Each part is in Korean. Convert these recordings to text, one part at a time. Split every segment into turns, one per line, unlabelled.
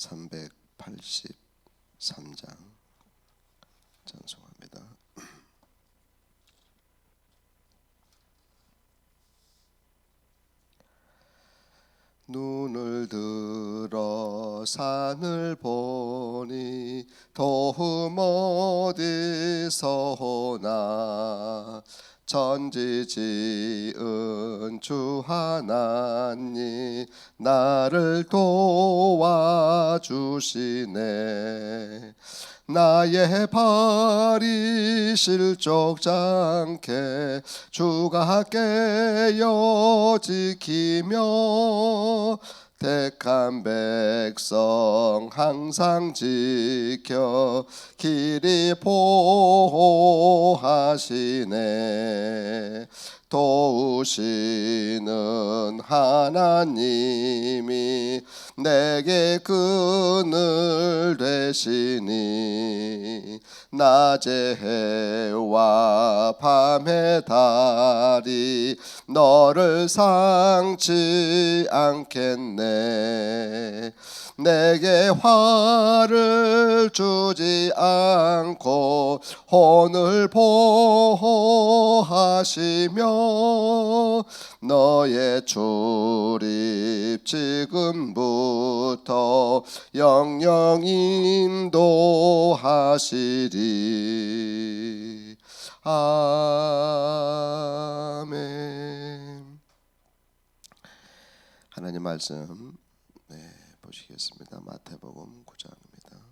383장 찬송합니다. 눈을 들어 산을 보니 도움 어디서 오나 천지 지은 주 하나님 나를 도와주시네. 나의 발이 실족장게 주가 깨어 지키며 택한 백성 항상 지켜 길이 보호 하시네. 도우시는 하나님이 내게 그늘 되시니 낮의 해와 밤의 달이 너를 상치 않겠네 내게 화를 주지 않고 혼을 보호하시며 너의 출입 지금부터 영영 인도하시리. 아멘. 하나님 말씀. 네, 보시겠습니다. 마태복음 9장입니다.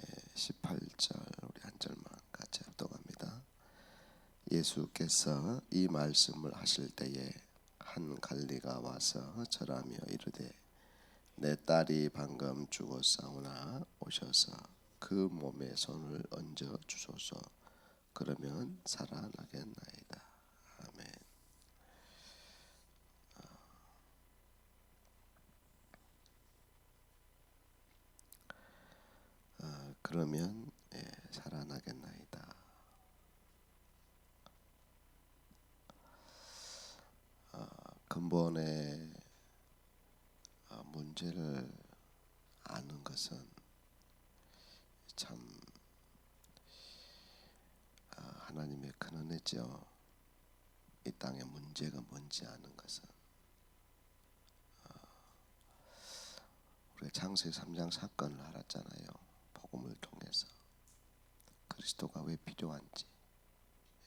예, 18절 우리 한 절만 같이 합독합니다. 예수께서 이 말씀을 하실 때에 한 관리가 와서 절하며 이르되 내 딸이 방금 죽었사오나 오셔서 그 몸에 손을 얹어 주소서 그러면 살아나겠나이다. 아멘. 아, 그러면 예, 살아나겠나이다. 아, 근본의 아, 문제를 아는 것은 참 아, 은혜죠. 이 땅의 문제가 뭔지 아는 것은 아, 우리가 창세기 3장 사건을 알았잖아요. 복음을 통해서 그리스도가 왜 필요한지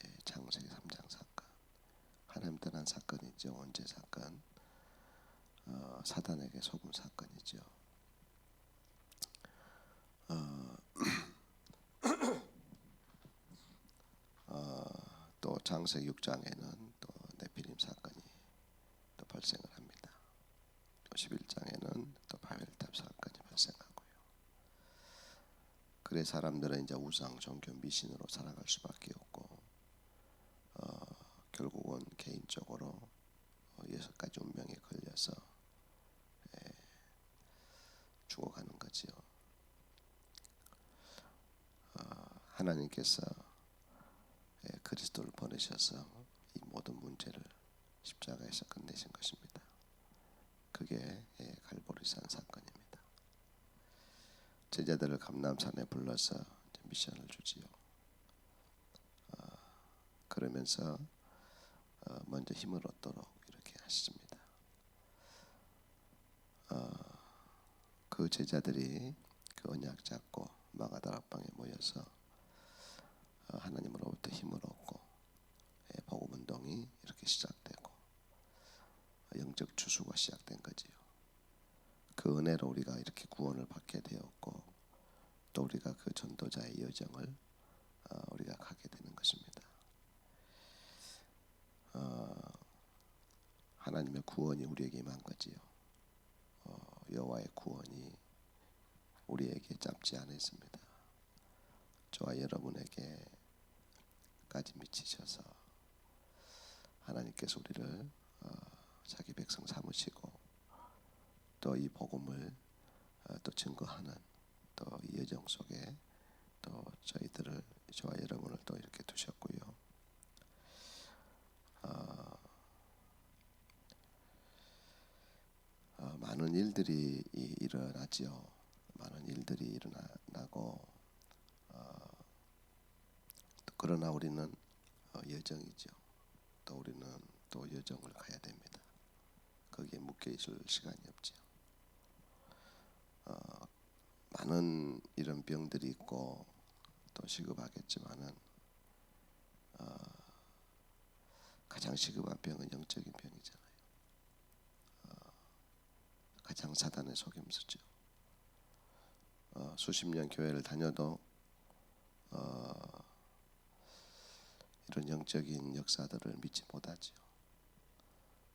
예, 창세기 3장 사건 하나님 떠난 사건이죠. 언제 사건? 어, 사단에게 속은 사건이죠. 어, 어, 또 장세기 6장에는 또 네피림 사건이 또 발생을 합니다. 또 11장에는 또 바벨탑 사건이 발생하고요. 그래 사람들은 이제 우상 종교 미신으로 살아갈 수밖에 없고 어, 결국은 개인적으로 어, 여섯 가지 운명에 걸려서 예, 죽어가는 거지요. 어, 하나님께서 예, 보내셔서 이 모든 문제를 십자가에서 끝내신 것입니다. 그게 예, 갈보리산 사건입니다. 제자들을 감남산에 불러서 미션을 주지요. 그러면서 어, 먼저 힘을 얻도록 이렇게 하십니다. 어, 그 제자들이 그 언약 잡고 마가다락방에 모여서 어, 하나님으로부터 힘을 얻고 예, 복음 운동이 이렇게 시작되고 영적 추수가 시작된 거지요. 그 은혜로 우리가 이렇게 구원을 받게 되었고 또 우리가 그 전도자의 여정을 어, 우리가 가게 되는 것입니다. 어, 하나님의 구원이 우리에게 임한 거지요. 어, 여호와의 구원이 우리에게 짧지 않았습니다. 저와 여러분에게까지 미치셔서 하나님께서 우리를 어, 자기 백성 삼으시고 또 이 복음을 어, 또 증거하는 또 이 여정 속에 또 저희들을 저와 여러분을 또 이렇게 두셨고요. 어, 어, 많은 일들이 이- 일어나지요. 많은 일들이 일어나고 어, 또 그러나 우리는 어, 여정이죠. 또 우리는 또 여정을 가야 됩니다. 거기에 묶여 있을 시간이 없죠. 어, 많은 이런 병들이 있고 또 시급하겠지만은 어, 가장 시급한 병은 영적인 병이잖아요. 어, 가장 사단의 속임수죠. 어, 수십 년 교회를 다녀도 어, 이런 영적인 역사들을 믿지 못하지요.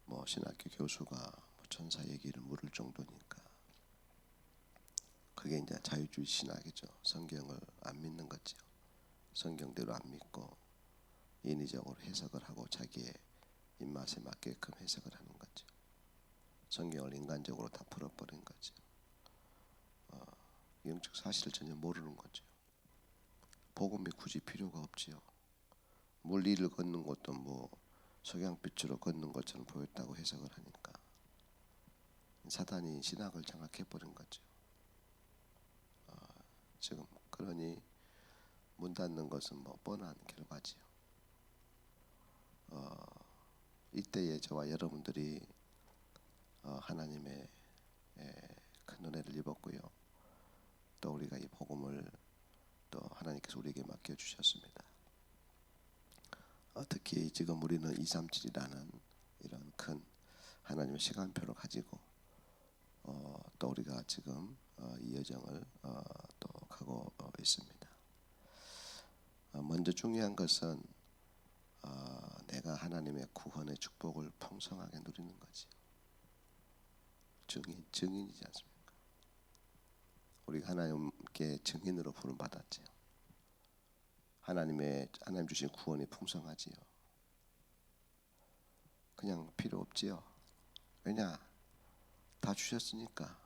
뭐 신학교 교수가 뭐 천사 얘기를 물을 정도니까 그게 이제 자유주의 신학이죠. 성경을 안 믿는 거죠. 성경대로 안 믿고 인위적으로 해석을 하고 자기의 입맛에 맞게끔 해석을 하는 거죠. 성경을 인간적으로 다 풀어버린 거죠. 어, 영적 사실을 전혀 모르는 거죠. 복음이 굳이 필요가 없지요. 물리를 걷는 것도 뭐 석양빛으로 걷는 것처럼 보였다고 해석을 하니까 사단이 신학을 장악해 버린 거죠. 어, 지금 그러니 문 닫는 것은 뭐 뻔한 결과지요. 어, 이때에 저와 여러분들이 어, 하나님의 에, 큰 은혜를 입었고요. 또 우리가 이 복음을 또 하나님께서 우리에게 맡겨 주셨습니다. 어, 특히 지금 우리는 237이라는 이런 큰 하나님의 시간표를 가지고 어, 또 우리가 지금 어, 이 여정을 어, 또 가고 어, 있습니다. 어, 먼저 중요한 것은 어, 내가 하나님의 구원의 축복을 풍성하게 누리는 거지. 증인 증인이지 않습니까? 우리가 하나님께 증인으로 부름 받았지요. 하나님의 하나님 주신 구원이 풍성하지요. 그냥 필요 없지요. 왜냐? 다 주셨으니까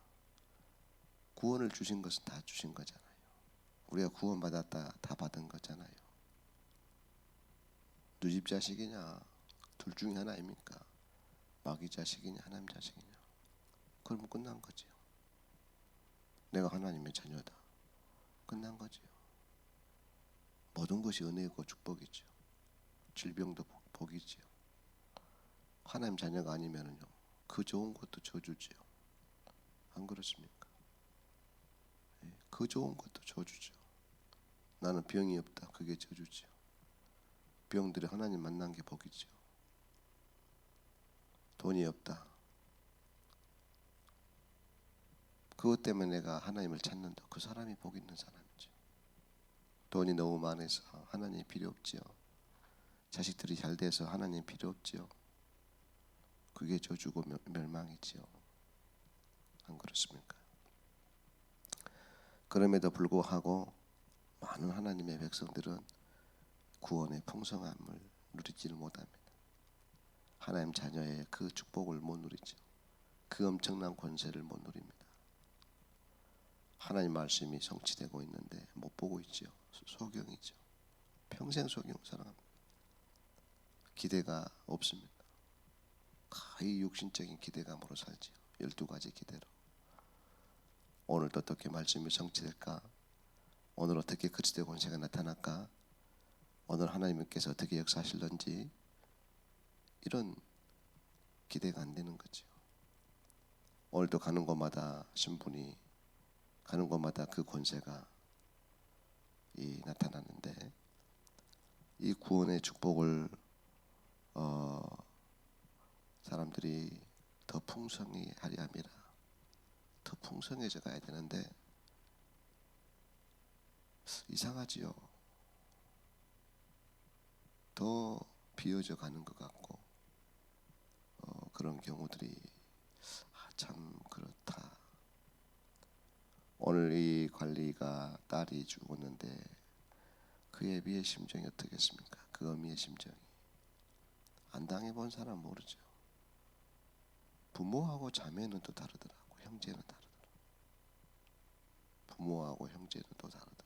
구원을 주신 것은 다 주신 거잖아요. 우리가 구원 받았다 다 받은 거잖아요. 누집 자식이냐 둘 중에 하나입니까? 마귀 자식이냐 하나님 자식이냐? 그러면 끝난 거지요. 내가 하나님의 자녀다. 끝난 거지요. 모든 것이 은혜고 축복이죠. 질병도 복- 복이지요. 하나님 자녀가 아니면은요, 그 좋은 것도 저주지요. 안 그렇습니까? 예, 그 좋은 것도 저주죠. 나는 병이 없다. 그게 저주지요. 병들이 하나님 만난 게 복이죠. 돈이 없다. 그것 때문에 내가 하나님을 찾는다. 그 사람이 복 있는 사람이죠. 돈이 너무 많아서 하나님 필요 없지요. 자식들이 잘 돼서 하나님 필요 없지요. 그게 저주고 멸- 멸망이지요. 안 그렇습니까? 그럼에도 불구하고 많은 하나님의 백성들은 구원의 풍성함을 누리지를 못합니다. 하나님 자녀의 그 축복을 못 누리죠. 그 엄청난 권세를 못 누립니다. 하나님 말씀이 성취되고 있는데 못 보고 있죠. 소경이죠. 평생 소경 살아갑니다. 기대가 없습니다. 가히 육신적인 기대감으로 살지요. 열두 가지 기대로. 오늘도 어떻게 말씀이 성취될까? 오늘 어떻게 그리스도의 권세가 나타날까? 오늘 하나님께서 어떻게 역사하실런지 이런 기대가 안 되는 거죠. 오늘도 가는 곳마다 신분이 가는 곳마다 그 권세가 이 나타나는데 이 구원의 축복을 어 사람들이 더 풍성히 하리 함이라 더 풍성해져 가야 되는데 이상하지요. 더 비어져 가는 것 같고 어, 그런 경우들이 아, 참. 오늘 이 관리가 딸이 죽었는데 그 애비의 심정이 어떻겠습니까? 그 어미의 심정이 안 당해본 사람 모르죠. 부모하고 자매는 또 다르더라고. 형제는 다르더라고. 부모하고 형제는 또 다르더라고.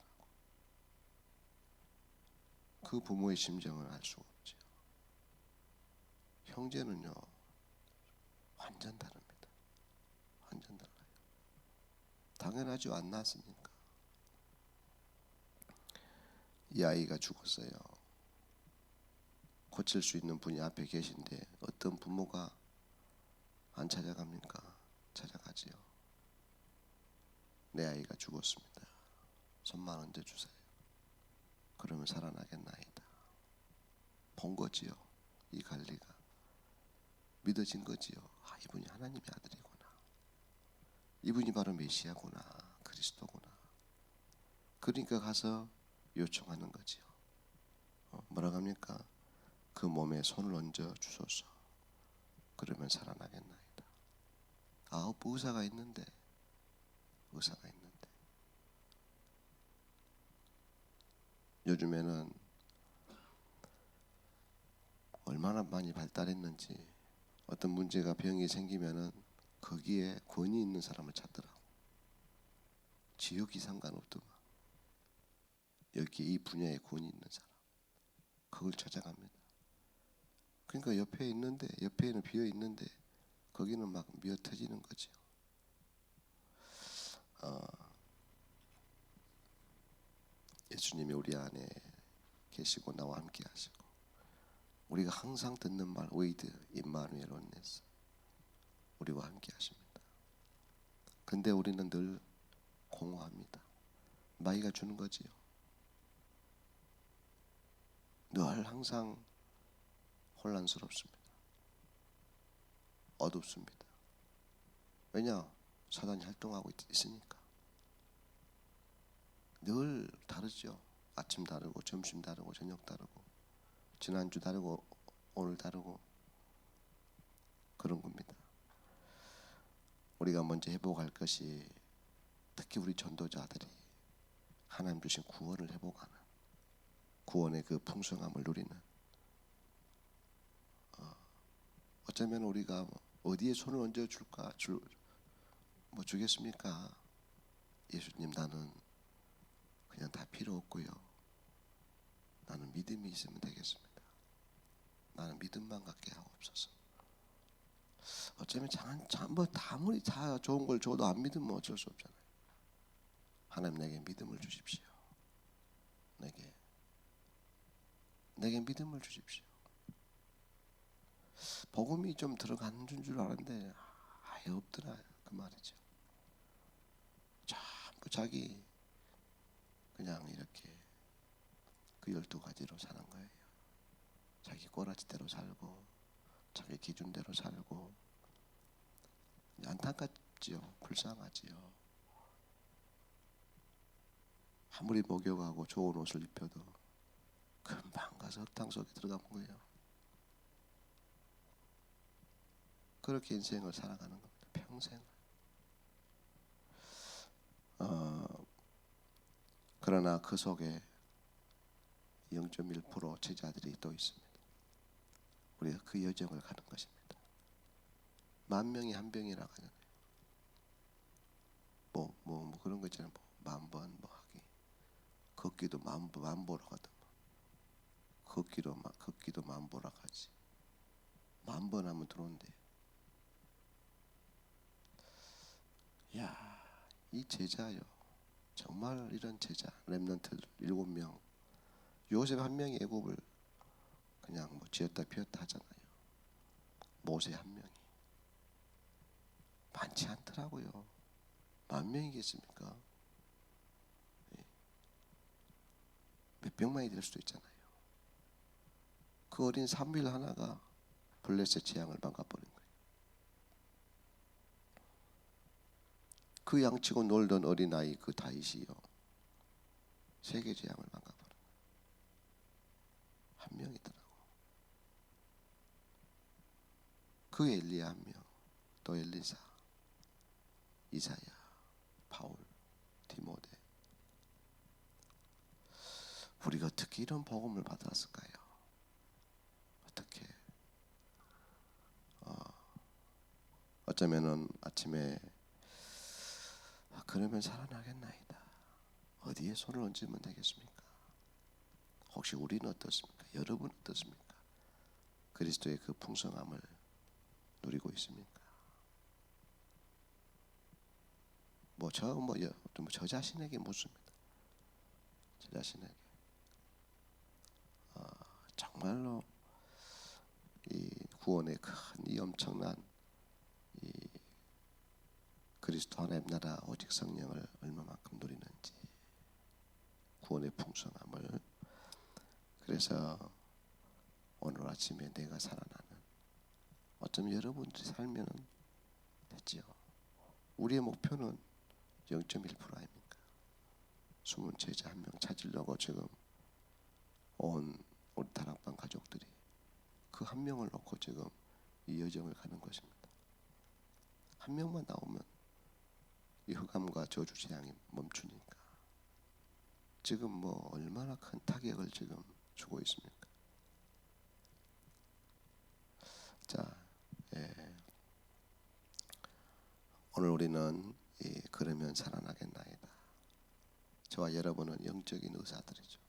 그 부모의 심정을 알 수가 없죠. 형제는요 완전 다릅니다. 완전 달라요. 당연하죠 안 낳았으니까. 이 아이가 죽었어요. 고칠 수 있는 분이 앞에 계신데 어떤 부모가 안 찾아갑니까? 찾아가지요. 내 아이가 죽었습니다. 손만 얹어 주세요. 그러면 살아나겠나이다. 본 거지요. 이 관리가 믿어진 거지요. 아 이분이 하나님의 아들이구나. 이분이 바로 메시아구나. 그리스도구나. 그러니까 가서 요청하는 거지요. 어, 뭐라고 합니까? 그 몸에 손을 얹어 주소서. 그러면 살아나겠나이다. 아홉 의사가 있는데 의사가 있는데 요즘에는 얼마나 많이 발달했는지 어떤 문제가 병이 생기면은 거기에 권위 있는 사람을 찾더라고. 지역이 상관없더만. 여기 이 분야에 권위 있는 사람. 그걸 찾아갑니다. 그러니까 옆에 있는데 옆에는 비어 있는데 거기는 막 미어 터지는 거죠. 어, 예수님이 우리 안에 계시고 나와 함께 하시고 우리가 항상 듣는 말 웨이드 임마누엘 온네스 우리와 함께 하십니다. 근데 우리는 늘 공허합니다. 마이가 주는 거지요. 늘 항상 혼란스럽습니다. 어둡습니다. 왜냐? 사단이 활동하고 있, 있으니까. 늘 다르죠. 아침 다르고 점심 다르고 저녁 다르고 지난주 다르고 오늘 다르고 그런 겁니다. 우리가 먼저 회복할 것이 특히 우리 전도자들이 하나님 주신 구원을 회복하는 구원의 그 풍성함을 누리는 어, 어쩌면 우리가 뭐 어디에 손을 얹어 줄까 줄, 뭐 주겠습니까? 예수님 나는 그냥 다 필요 없고요. 나는 믿음이 있으면 되겠습니다. 나는 믿음만 갖게 하옵소서. 어쩌면 참뭐다 아무리 다 좋은 걸 줘도 안 믿으면 어쩔 수 없잖아요. 하나님 내게 믿음을 주십시오. 내게 내게 믿음을 주십시오. 복음이 좀 들어가는 줄 알았는데 아예 없더라 그 말이죠. 전부 자기 그냥 이렇게 그 열두 가지로 사는 거예요. 자기 꼬라지대로 살고 자기 기준대로 살고 안타깝지요. 불쌍하지요. 아무리 목욕하고 좋은 옷을 입혀도 금방 가서 흙탕 속에 들어가는 거예요. 그렇게 인생을 살아가는 겁니다. 평생. 어, 그러나 그 속에 0.1% 제자들이 또 있습니다. 우리가 그 여정을 가는 것입니다. 만 명이 한 병이라 하잖아요. 뭐, 뭐, 뭐 그런 거 있잖아요. 뭐, 만번 뭐 하기. 걷기도 만, 만보라고 하더만. 걷기도, 걷기도 만보라고 하지. 만 번 하면 들어온대. 야, 이 제자요. 정말 이런 제자 렘넌트 일곱 명 요셉 한 명이 애굽을 그냥 뭐 지었다 피웠다 하잖아요. 모세 한 명이 많지 않더라고요. 만 명이겠습니까? 예. 몇 백만이 될 수도 있잖아요. 그 어린 사무엘 하나가 블레셋 재앙을 막아버린 거예요. 그 양치고 놀던 어린 아이 그 다윗이요 세계 재앙을 막아버린. 한 명이더라고. 그 엘리야 한 명, 또 엘리사, 이사야, 바울, 디모데. 우리가 어떻게 이런 복음을 받았을까요? 어떻게? 어, 어쩌면은 아침에 아, 그러면 살아나겠나이다. 어디에 손을 얹으면 되겠습니까? 혹시 우리는 어떻습니까? 여러분 어떻습니까? 그리스도의 그 풍성함을 누리고 있습니까? 뭐저뭐저 자신에게 묻습니다. 저 자신에게 아, 정말로 이 구원의 큰 이 엄청난 이 그리스도 하나님 나라 오직 성령을 얼마만큼 누리는지 구원의 풍성함을 그래서 오늘 아침에 내가 살아나는 어쩌면 여러분들이 살면은 됐지요. 우리의 목표는 0.1% 아닙니까? 숨은 제자 한 명 찾으려고 지금 온 우리 다락방 가족들이 그 한 명을 놓고 지금 이 여정을 가는 것입니다. 한 명만 나오면 이 흑암과 저주 재앙이 멈추니까 지금 뭐 얼마나 큰 타격을 지금 주고 있습니까? 자, 예. 오늘 우리는 이 그러면 살아나겠나이다. 저와 여러분은 영적인 의사들이죠.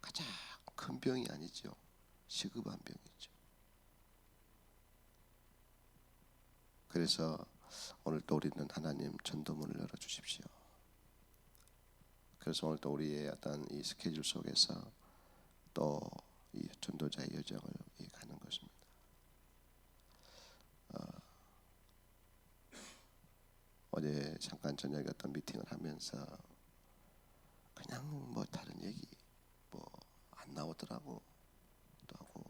가장 큰 병이 아니죠. 시급한 병이죠. 그래서 오늘 또 우리는 하나님 전도문을 열어 주십시오. 그래서 오늘 또 우리의 어떤 이 스케줄 속에서 또 이 전도자의 여정을 가는 것입니다. 어제 잠깐 저녁에 어떤 미팅을 하면서 그냥 뭐 다른 얘기 뭐 안 나오더라고 또 하고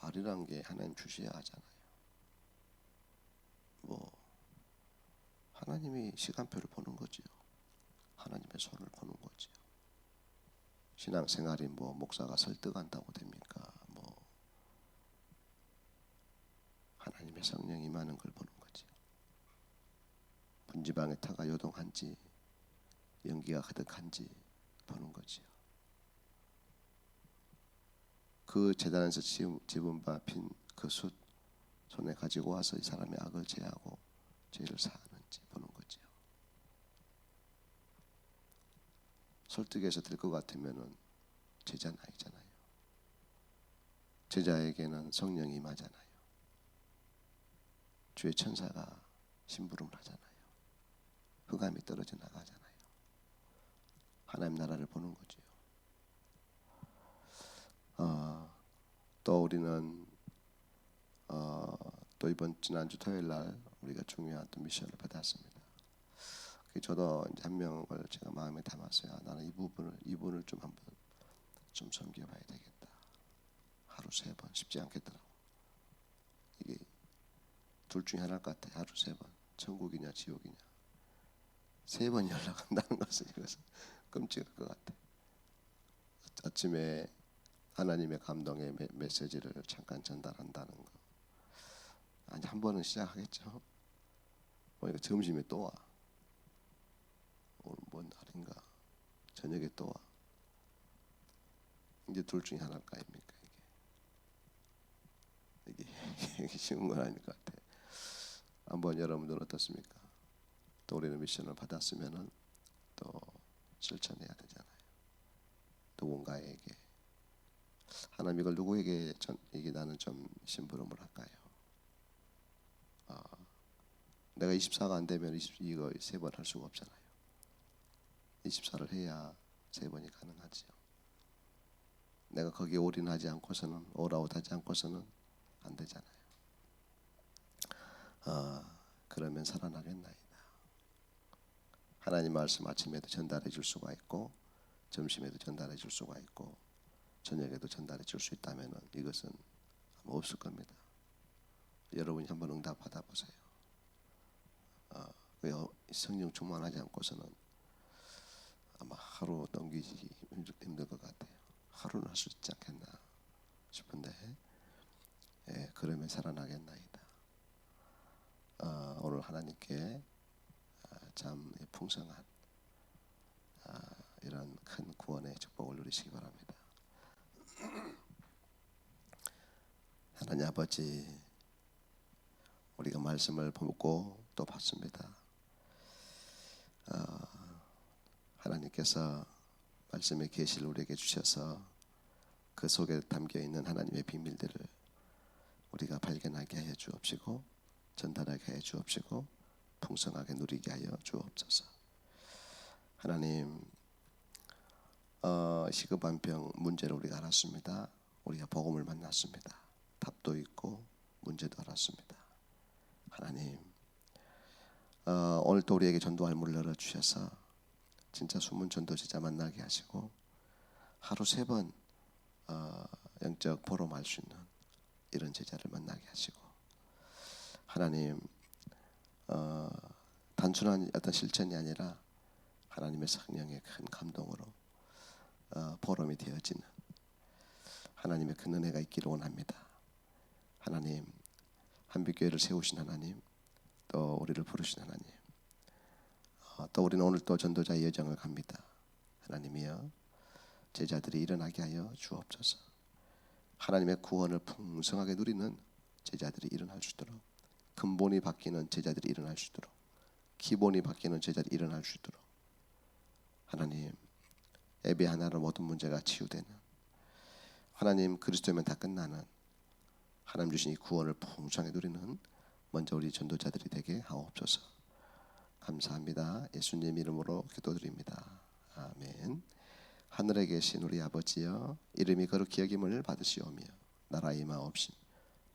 말이란 게 하나님 주셔야 하잖아요. 뭐 하나님이 시간표를 보는 거지요. 하나님의 손을 보는 거지요. 신앙생활이 뭐 목사가 설득한다고 됩니까? 뭐 하나님의 성령이 임하는 걸 보는. 분지방에 타가 요동한지 연기가 가득한지 보는 거지요. 그 재단에서 집은 바 핀 그 숯 손에 가지고 와서 이 사람의 악을 제하고 죄를 사하는지 보는 거지요. 설득해서 될 것 같으면은 제자는 아니잖아요. 제자에게는 성령이 임하잖아요. 주의 천사가 심부름을 하잖아요. 흑암이 떨어져 나가잖아요. 하나님 나라를 보는 거지요. 어, 또 우리는 어, 또 이번 지난주 토요일 날 우리가 중요한 또 미션을 받았습니다. 그 저도 한 명을 제가 마음에 담았어요. 아, 나는 이 부분을 이분을 좀 한번 좀 섬겨봐야 되겠다. 하루 세 번 쉽지 않겠더라고. 이게 둘 중에 하나일 것 같아. 하루 세 번. 천국이냐 지옥이냐. 세 번 연락한다는 것은 이것은 끔찍할 것 같아. 아침에 하나님의 감동의 메, 메시지를 잠깐 전달한다는 거. 아니 한 번은 시작하겠죠. 보니까 점심에 또 와. 오늘 뭔 날인가? 저녁에 또 와. 이제 둘 중에 하나일 거 아닙니까. 이게, 이게 쉬운 건 아닐 것 같아. 한번 여러분들 어떻습니까? 또 우리는 미션을 받았으면은 또 실천해야 되잖아요. 누군가에게 하나님 이걸 누구에게 전, 이게 나는 좀 심부름을 할까요? 어, 내가 24가 안 되면 20, 이거 세 번 할 수가 없잖아요. 24를 해야 세 번이 가능하지요. 내가 거기에 올인하지 않고서는 올아웃하지 않고서는 안 되잖아요. 어, 그러면 살아나겠나이다. 하나님 말씀 아침에도 전달해 줄 수가 있고 점심에도 전달해 줄 수가 있고 저녁에도 전달해 줄 수 있다면 이것은 아마 없을 겁니다. 여러분이 한번 응답 받아보세요. 어, 그 여- 성령 충만하지 않고서는 아마 하루 넘기기 힘들- 것 같아요. 하루는 할 수 있지 않겠나 싶은데 예, 그러면 살아나겠나이다. 어, 오늘 하나님께 아, 참 풍성한 아, 이런 큰 구원의 축복을 누리시기 바랍니다. 하나님 아버지 우리가 말씀을 보고 또 봤습니다. 어, 하나님께서 말씀의 계시를 우리에게 주셔서 그 속에 담겨 있는 하나님의 비밀들을 우리가 발견하게 하여 주옵시고 전달하게 하여 주옵시고 풍성하게 누리게 하여 주옵소서. 하나님 어, 시급한 병 문제를 우리가 알았습니다. 우리가 복음을 만났습니다. 답도 있고 문제도 알았습니다. 하나님 어, 오늘 또 우리에게 전도할 문을 열어 주셔서 진짜 숨은 전도제자 만나게 하시고 하루 세번 어, 영적 보rom할 수 있는 이런 제자를 만나게 하시고 하나님 어, 단순한 어떤 실천이 아니라 하나님의 성령의 큰 감동으로 어, 보람이 되어지는 하나님의 그 은혜가 있기를 원합니다. 하나님 한빛교회를 세우신 하나님 또 우리를 부르신 하나님 어, 또 우리는 오늘 또 전도자의 여정을 갑니다. 하나님이여 제자들이 일어나게 하여 주옵소서. 하나님의 구원을 풍성하게 누리는 제자들이 일어날 수 있도록 근본이 바뀌는 제자들이 일어날 수 있도록 기본이 바뀌는 제자들이 일어날 수 있도록 하나님 예배 하나로 모든 문제가 치유되는 하나님 그리스도면 다 끝나는 하나님 주신 이 구원을 풍성하게 누리는 먼저 우리 전도자들이 되게 하옵소서. 감사합니다. 예수님 이름으로 기도드립니다. 아멘. 하늘에 계신 우리 아버지여 이름이 거룩히 여김을 받으시오며 나라 임하옵심